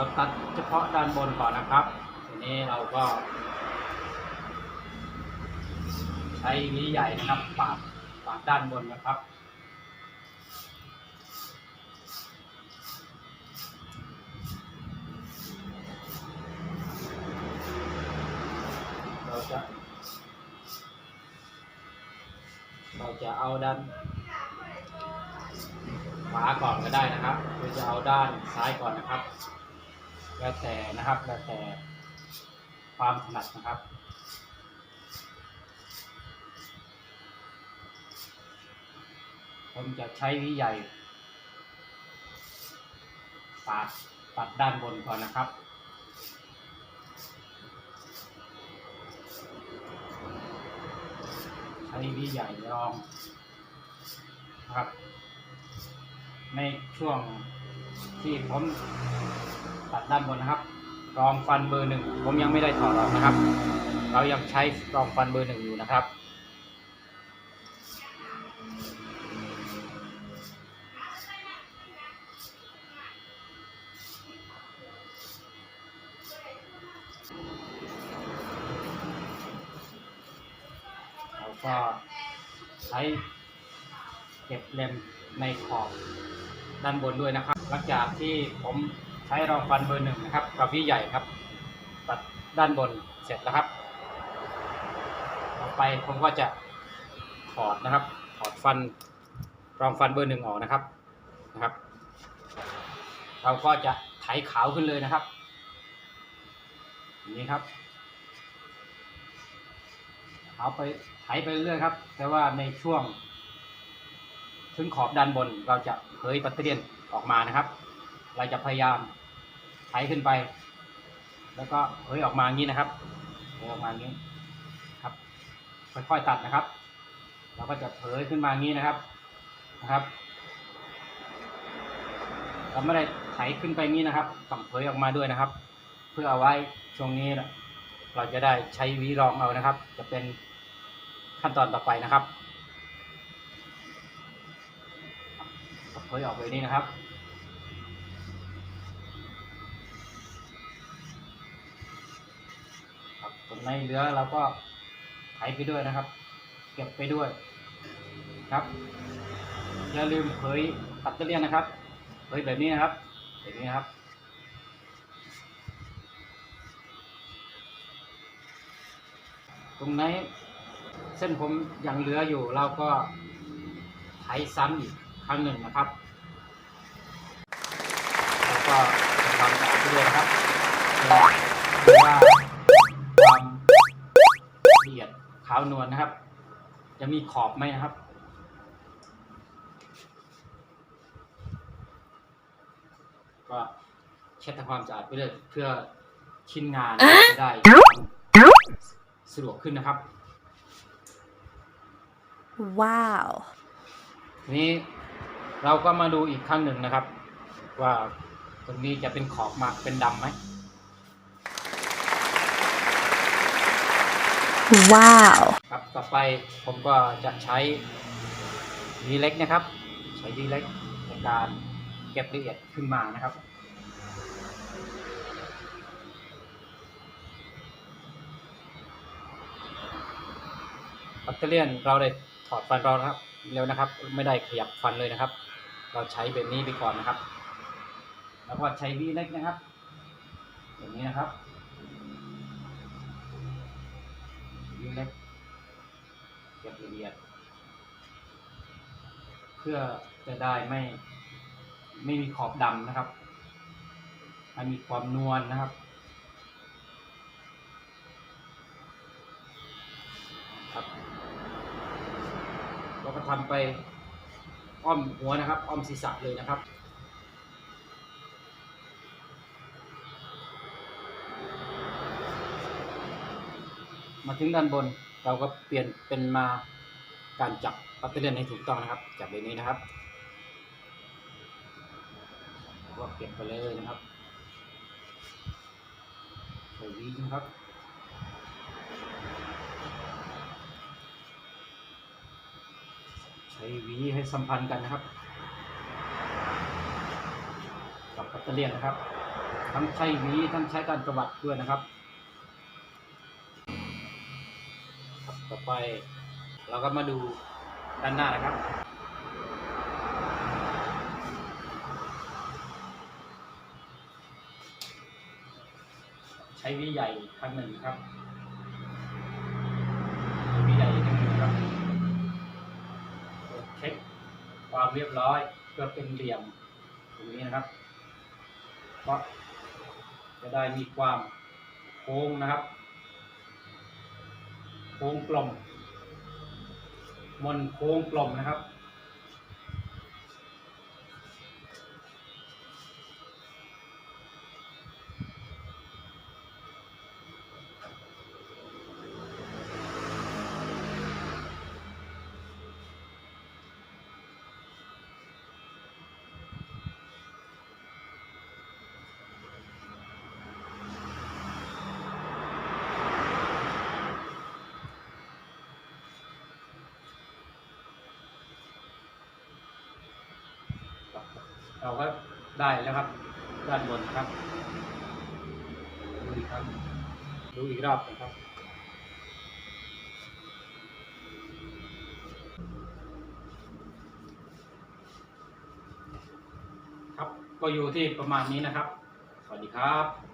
เราตัดเฉพาะด้านบนก่อนนะครับ ทีนี้เราก็ ใช้หวีใหญ่นะครับปาดปาดด้านบนนะครับเราจะเราจะเอาด้านขวาก่อนก็ได้นะครับหรือจะเอาด้านซ้ายก่อนนะครับ แล้วแต่นะครับ แล้วแต่ความถนัดนะครับผมจะใช้วิใหญ่ปาดปัดด้านบนก่อนนะครับใช้วิใหญ่รองนะครับ ในช่วงที่ผม ตัดด้านบนนะครับรองฟันเบอร์หนึ่งผมยังไม่ได้ถอดออกนะครับ เรายังใช้รองฟันเบอร์หนึ่งอยู่นะครับ เราก็ใช้เก็บเล็มในขอบด้านบนด้วยนะครับ หลังจากที่ผม ช้รองฟันเบอร์หนึ่งนะครับกับวิใหญ่ครับ ตัดด้านบนเสร็จแล้วครับ ต่อไปผมก็จะถอดนะครับ ถอดฟันรองฟันเบอร์หนึ่งออกนะครับนะครับ เราก็จะไถขาวขึ้นเลยนะครับนี้ครับเอาไปไถไปเรื่อยครับ แต่ว่าในช่วง ถึงขอบด้านบนเราจะเผยปัตเตียนออกมานะครับ เราจะพยายาม ไถขึ้นไป แล้วก็เผยออกมาอย่างนี้นะครับเผยออกมาอย่างนี้ครับ ค่อยๆตัดนะครับ เราก็จะเผยขึ้นมาอย่างนี้นะครับนะครับเราไม่ได้ไถขึ้นไปงนี้นะครับต้องเผยออกมาด้วยนะครับ เพื่อเอาไว้ช่วงนี้เราจะได้ใช้วีรองเอานะครับ จะเป็นขั้นตอนต่อไปนะครับเผยออกไปนี้นะครับ ตรงในเหลือเราก็ไถไปด้วยนะครับ เก็บไปด้วยครับ อย่าลืมเผยตัดตะเลียนนะครับเผยแบบนี้นะครับแบบนี้นครับตรงไหนเส้นผมยังเหลืออยู่เราก็ไถซ้ำอีกครั้งหนึ่งนะครับแล้วก็ทำสะอไปด้วยนะครับดูว่าคว อียดขาวนวลนะครับ จะมีขอบไหมนะครับ ก็เช็ดทำความสะอาดไปเลยเพื่อชิ้นงานจะได้สะดวกขึ้นนะครับ Wow. ทีนี้เราก็มาดูอีกครั้งหนึ่งนะครับ ว่าตรงนี้จะเป็นขอบมาเป็นดำไหม Wow. ครับต่อไปผมก็จะใช้วีเล็กนะครับ ใช้วีเล็กในการเก็บละเอียดขึ้นมานะครับปัตเตอร์เลียนเราได้ถอดฟันเราครับเร็วนะครับ ไม่ได้ขยับฟันเลยนะครับ เราใช้แบบนี้ไปก่อนนะครับ แล้วก็ใช้วีเล็กนะครับอย่างนี้นะครับวีเล็กเก็บ ละเอียด เพื่อจะได้ไม่ไม่มีขอบดำนะครับให้มีความนวลนะครับครับเราก็ทำไปอ้อมหัวนะครับ อ้อมศีรษะเลยนะครับมาถึงด้านบนเราก็เปลี่ยนเป็นมา การจับปัตเตอร์เลียนให้ถูกต้องนะครับ จับแบบนี้นะครับก็เก็บไปเลยนะครับใส่วีนะครับใช้วีให้สัมพันธ์กันนะครับ กับปัตเตอร์เลียนนะครับ ทั้งใช้วีทั้งใช้การกระวัดด้วยนะครับครับต่อไป เราก็มาดูด้านหน้านะครับ ใช้วีใหญ่ครั้งหนึ่งครับวีใหญ่ครั้งหนึ่งครับเช็คความเรียบร้อยเพื่อเป็นเหลี่ยมตรงนี้นะครับ เพราะจะได้มีความโค้งนะครับ โค้งกลม มนโค้งกลมนะครับ เราก็ได้แล้วครับ ด้านบนครับ ดูอีกครับ ดูอีกรอบนะครับครับก็อยู่ที่ประมาณนี้นะครับ สวัสดีครับ